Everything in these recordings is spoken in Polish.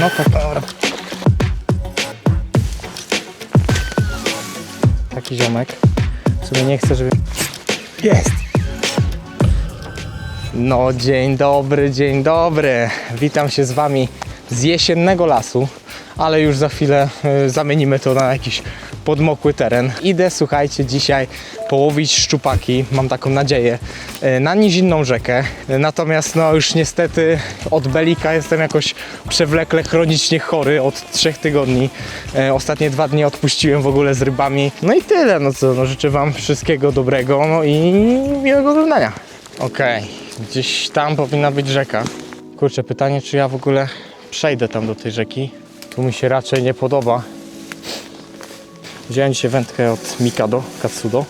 No tak, dobra. Taki ziomek. W sumie nie chcę, żeby... Jest! No, dzień dobry, dzień dobry. Witam się z Wami z jesiennego lasu, ale już za chwilę y, zamienimy to na jakiś podmokły teren. Idę, słuchajcie, dzisiaj połowić szczupaki, mam taką nadzieję, y, na nizinną rzekę. Natomiast no już niestety od Belika jestem jakoś przewlekle chronicznie chory od trzech tygodni. Y, Ostatnie dwa dni odpuściłem w ogóle z rybami. No i tyle, no co, no życzę Wam wszystkiego dobrego, no i miłego oglądania. Okej, gdzieś tam powinna być rzeka. Kurczę, pytanie, czy ja w ogóle przejdę tam do tej rzeki. Tu mi się raczej nie podoba. Wziąłem dzisiaj wędkę od Mikado, Katsudo.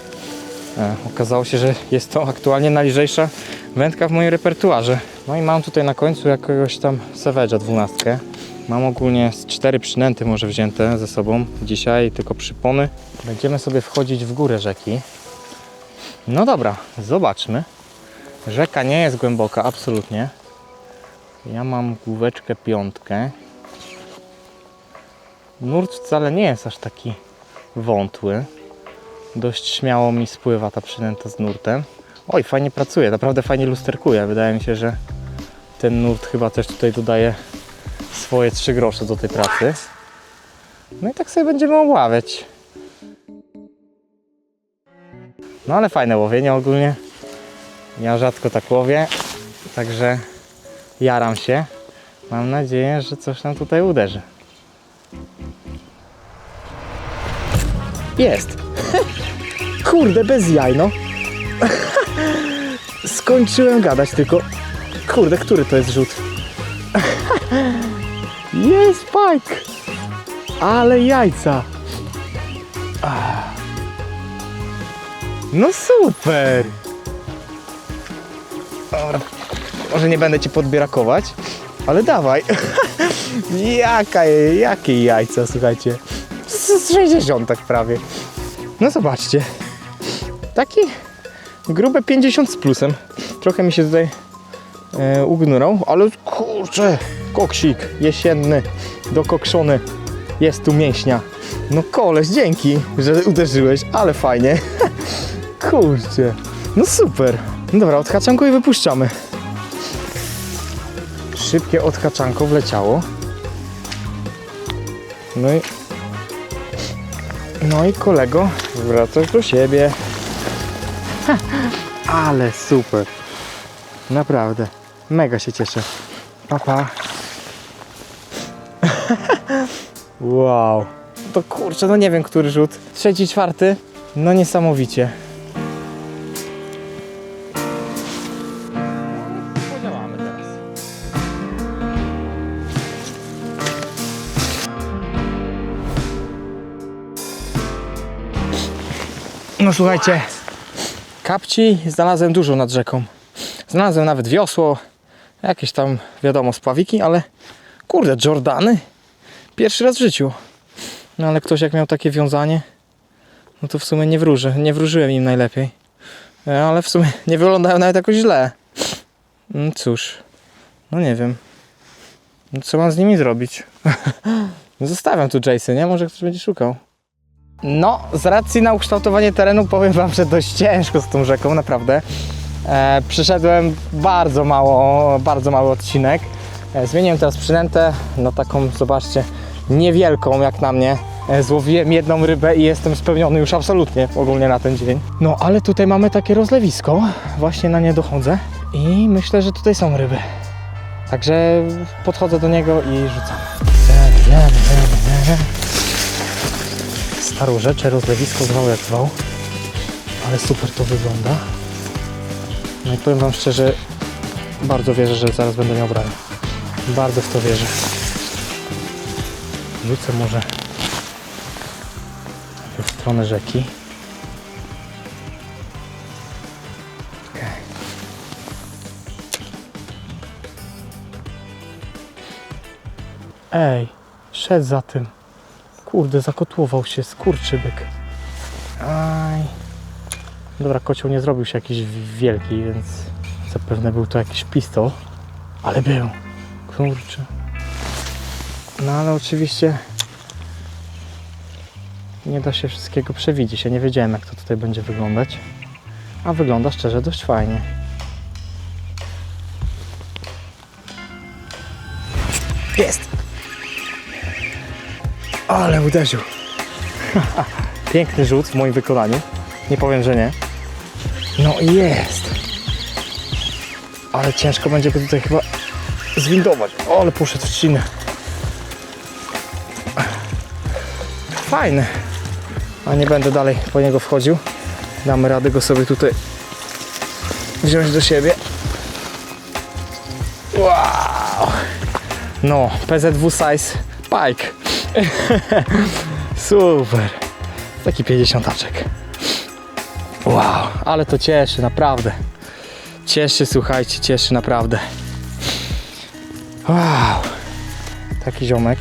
E, okazało się, że jest to aktualnie najlżejsza wędka w moim repertuarze. No i mam tutaj na końcu jakiegoś tam Savage'a dwunastkę. Mam ogólnie cztery przynęty może wzięte ze sobą. Dzisiaj tylko przypony. Będziemy sobie wchodzić w górę rzeki. No dobra, zobaczmy. Rzeka nie jest głęboka, absolutnie. Ja mam główeczkę piątkę. Nurt wcale nie jest aż taki wątły. Dość śmiało mi spływa ta przynęta z nurtem. Oj, fajnie pracuje, naprawdę fajnie lusterkuje. Wydaje mi się, że ten nurt chyba też tutaj dodaje swoje trzy grosze do tej pracy. No i tak sobie będziemy obławiać. No ale fajne łowienie ogólnie. Ja rzadko tak łowię, także jaram się. Mam nadzieję, że coś nam tutaj uderzy. Jest! Kurde, bez jaj, no. Skończyłem gadać tylko. Kurde, który to jest rzut? Jest pike! Ale jajca! No super! Dobra. Może nie będę ci podbierakować, ale dawaj. Jaka, jakie jajca, słuchajcie. Z z 60 prawie. No zobaczcie. Taki grube 50 z plusem. Trochę mi się tutaj e, ugnurał, ale kurczę, koksik jesienny, dokokszony. Jest tu mięśnia. No koleś, dzięki, że uderzyłeś, ale fajnie. Kurczę, no super. No dobra, odhaczanko i wypuszczamy. Szybkie odhaczanko wleciało. No i... No i kolego, wracasz do siebie. Ale super. Naprawdę. Mega się cieszę. Papa. wow. To kurczę, no nie wiem, który rzut. Trzeci, czwarty. No niesamowicie. No słuchajcie, kapci znalazłem dużo nad rzeką. Znalazłem nawet wiosło, jakieś tam, wiadomo, spławiki, ale kurde, Jordany? Pierwszy raz w życiu. No ale ktoś jak miał takie wiązanie, no to w sumie nie wróży, nie wróżyłem im najlepiej. E, Ale w sumie nie wyglądają nawet jakoś źle. Mm, Cóż, no nie wiem. No Co mam z nimi zrobić? No Zostawiam tu Jason, nie? Może ktoś będzie szukał. No, z racji na ukształtowanie terenu powiem Wam, że dość ciężko z tą rzeką, naprawdę. E, przyszedłem bardzo mało, bardzo mały odcinek. E, zmieniłem teraz przynętę, no taką, zobaczcie, niewielką jak na mnie. E, złowiłem jedną rybę i jestem spełniony już absolutnie ogólnie na ten dzień. No, ale tutaj mamy takie rozlewisko, właśnie na nie dochodzę i myślę, że tutaj są ryby. Także podchodzę do niego i rzucam. Starorzecze, rozlewisko zwał jak zwał. Ale super to wygląda. No i powiem Wam szczerze, bardzo wierzę, że zaraz będę miał branie. Bardzo w to wierzę. Rzucę może w stronę rzeki. Ej, szedł za tym. Kurde, zakotłował się, skurczybyk. Aj. Dobra, kocioł nie zrobił się jakiś wielki, więc zapewne był to jakiś pistol. Ale był. Kurczę. No ale oczywiście nie da się wszystkiego przewidzieć. Ja nie wiedziałem jak to tutaj będzie wyglądać. A wygląda szczerze dość fajnie. Jest! Ale uderzył. Piękny rzut w moim wykonaniu. Nie powiem, że nie. No i jest. Ale ciężko będzie go tutaj chyba zwindować. O, ale poszedł w trzcinę. Fajny. A nie będę dalej po niego wchodził. Damy radę go sobie tutaj wziąć do siebie. Wow. No, PZW size pike. Super. Taki 50 aczek. Wow, ale to cieszy, naprawdę. Cieszy, słuchajcie, cieszy naprawdę. Wow. Taki ziomek.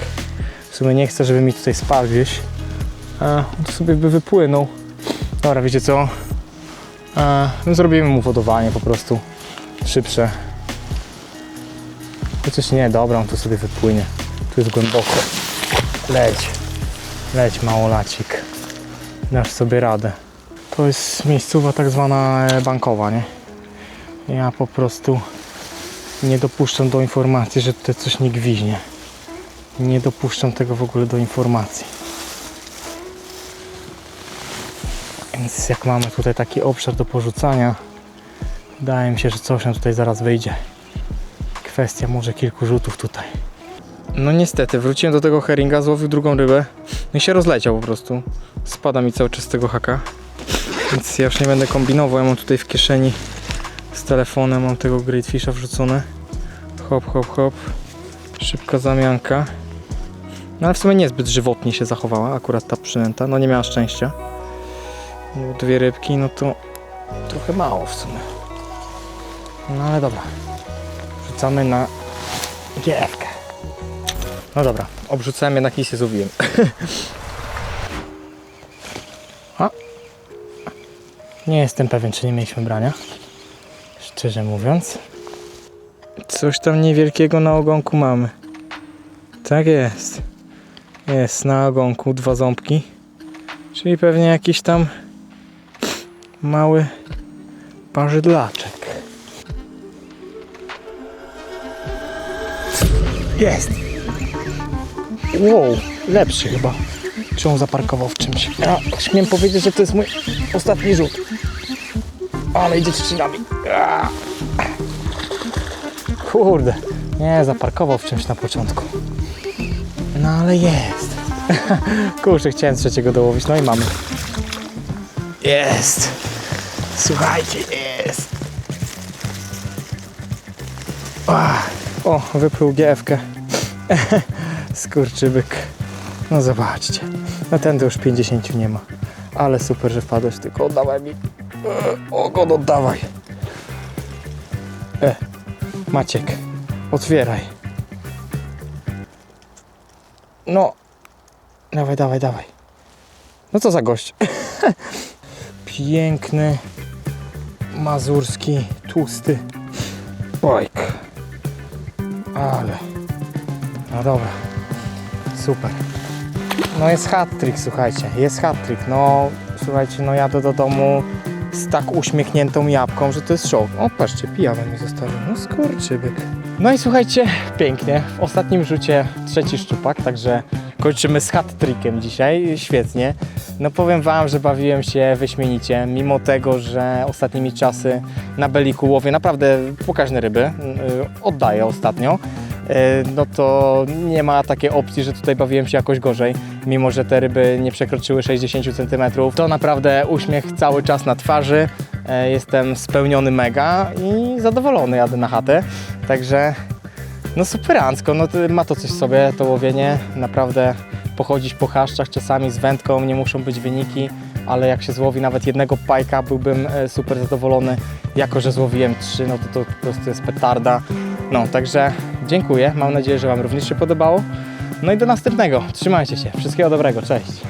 W sumie nie chcę, żeby mi tutaj spadł gdzieś. A, on sobie by wypłynął. Dobra, wiecie co? No zrobimy mu wodowanie po prostu. Szybsze. Chociaż nie, dobra, on tu sobie wypłynie. Tu jest głęboko. Leć. Leć, małolacik. Dasz sobie radę. To jest miejscowa tak zwana e, bankowa, nie? Ja po prostu nie dopuszczam do informacji, że tutaj coś nie gwiźnie. Nie dopuszczam tego w ogóle do informacji. Więc jak mamy tutaj taki obszar do porzucania, wydaje mi się, że coś nam tutaj zaraz wyjdzie. Kwestia może kilku rzutów tutaj. No niestety, wróciłem do tego heringa, złowił drugą rybę no i się rozleciał po prostu. Spada mi cały czas z tego haka. Więc ja już nie będę kombinował, ja mam tutaj w kieszeni z telefonem, mam tego greatfisha wrzucone. Hop, hop, hop. Szybka zamianka. No ale w sumie niezbyt żywotnie się zachowała akurat ta przynęta, no nie miała szczęścia. Dwie rybki, no to trochę mało w sumie. No ale dobra. Rzucamy na giewkę. No dobra, obrzucałem jednak i się złowiłem. A? Nie jestem pewien, czy nie mieliśmy brania. Szczerze mówiąc. Coś tam niewielkiego na ogonku mamy. Tak jest. Jest na ogonku dwa ząbki. Czyli pewnie jakiś tam mały parzydlaczek. Jest! Wow, lepszy chyba. Czy on zaparkował w czymś? Ja śmiem powiedzieć, że to jest mój ostatni rzut. Ale idzie trzcinami. Kurde, nie, zaparkował w czymś na początku. No ale jest. Kurczę, chciałem trzeciego dołowić, no i mamy. Jest. Słuchajcie, jest. O, wypluł GF-kę. Skurczybyk. No zobaczcie. No to już 50 nie ma. Ale super, że wpadłeś, tylko oddawaj mi. E, Ogon oddawaj. E, Maciek, otwieraj. No. Dawaj, dawaj, dawaj. No co za gość. Piękny, mazurski, tłusty bojk. Ale. No dobra. Super. No jest hat-trick, słuchajcie. Jest hat-trick. No słuchajcie, no jadę do domu z tak uśmiechniętą jabłką, że to jest szok. O, patrzcie, pijawy mi zostawił. No skurczybyk. No i słuchajcie, pięknie. W ostatnim rzucie trzeci szczupak, także kończymy z hat-trickiem dzisiaj. Świetnie. No powiem Wam, że bawiłem się wyśmienicie, mimo tego, że ostatnimi czasy na Beliku łowię naprawdę pokaźne ryby. Yy, Oddaję ostatnio. Yy, No to nie ma takiej opcji, że tutaj bawiłem się jakoś gorzej, mimo że te ryby nie przekroczyły 60 cm. To naprawdę uśmiech cały czas na twarzy. Yy, Jestem spełniony mega i zadowolony jadę na chatę. Także no superancko, no ma to coś w sobie, to łowienie. Naprawdę pochodzić po chaszczach czasami z wędką, nie muszą być wyniki, ale jak się złowi nawet jednego pajka, byłbym e, super zadowolony. Jako, że złowiłem trzy, no to to po prostu jest petarda. No, także dziękuję. Mam nadzieję, że Wam również się podobało. No i do następnego. Trzymajcie się. Wszystkiego dobrego. Cześć.